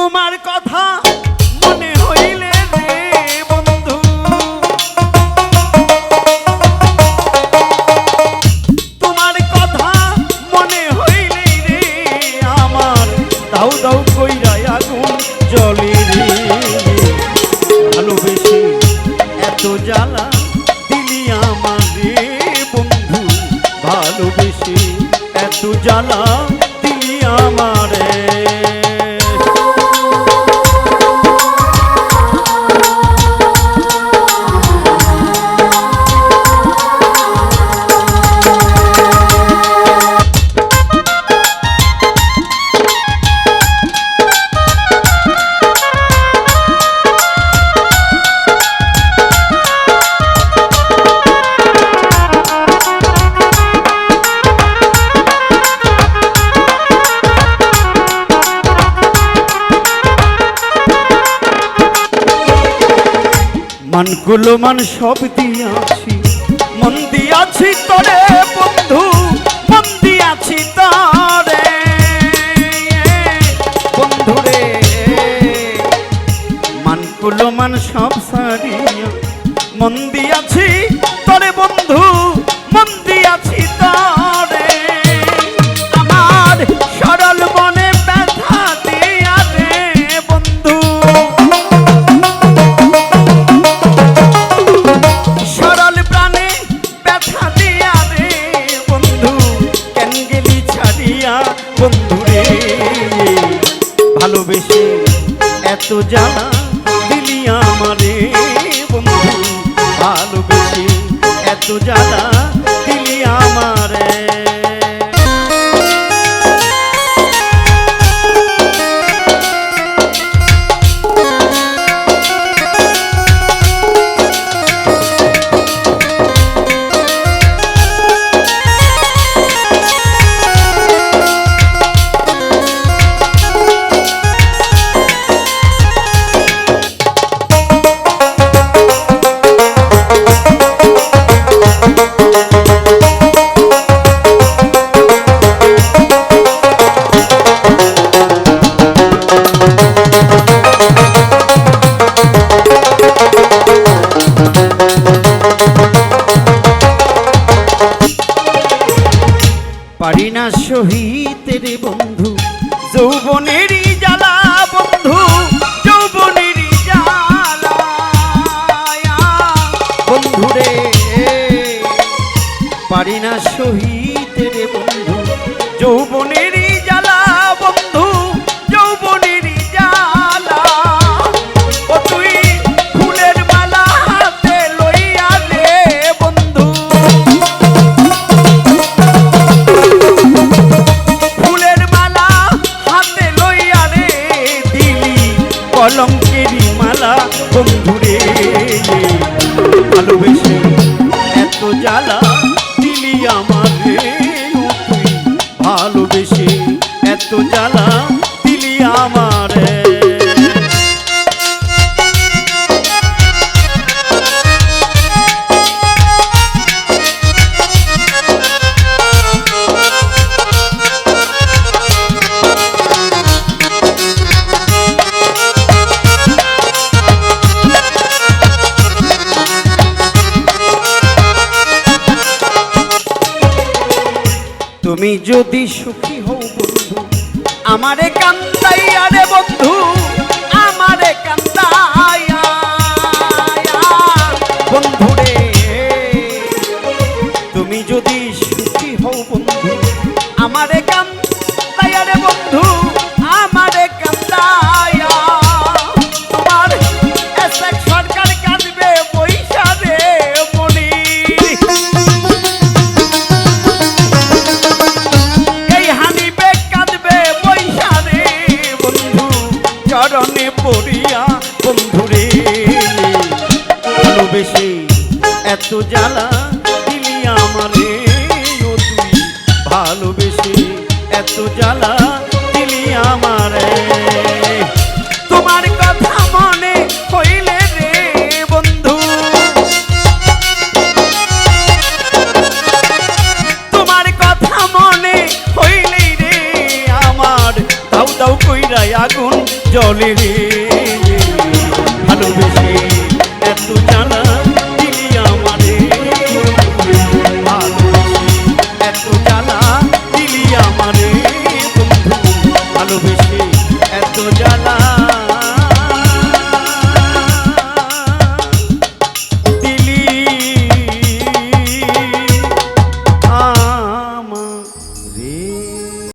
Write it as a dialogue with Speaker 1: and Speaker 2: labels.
Speaker 1: তোমার কথা মনে হইলে বন্ধু। তোমার কথা মনে হইলে আমার। দাউ এত জ্বালা দিলি আমার বন্ধু। ভালোবেসে এত জ্বালা মানগুলো মান সব দিয়াছি মন দিয়াছি তরে বন্ধু, মন দিয়াছি তরে। বন্ধু রে, মান সব সারিয়া। মন দিয়াছি তরে বন্ধু ছাড়িয়া বন্ধুরে ভালোবেসে এত জ্বালা দিলি আমারে বন্ধু ভালোবেসে এত জ্বালা পারি না সহিতের বন্ধু। যৌবনেরই জ্বালা বন্ধু, যৌবনেরই জ্বালা। তুই ফুলের মালা রে বন্ধু। ফুলের মালা রে মালা বন্ধুরে তুমি যদি সুখী হও বন্ধু আমারে কান্দাইয়া আরে বন্ধু এত জ্বালা দিলি আমারে, ও তুই ভালোবেসে। এত জ্বালা দিলি আমারে। তোমার কথা মনে হইলে রে বন্ধু। তোমার কথা মনে হইলেই রে আমার। দাউ দাউ কইরা যায় আগুন জলে রে। ভালোবেসে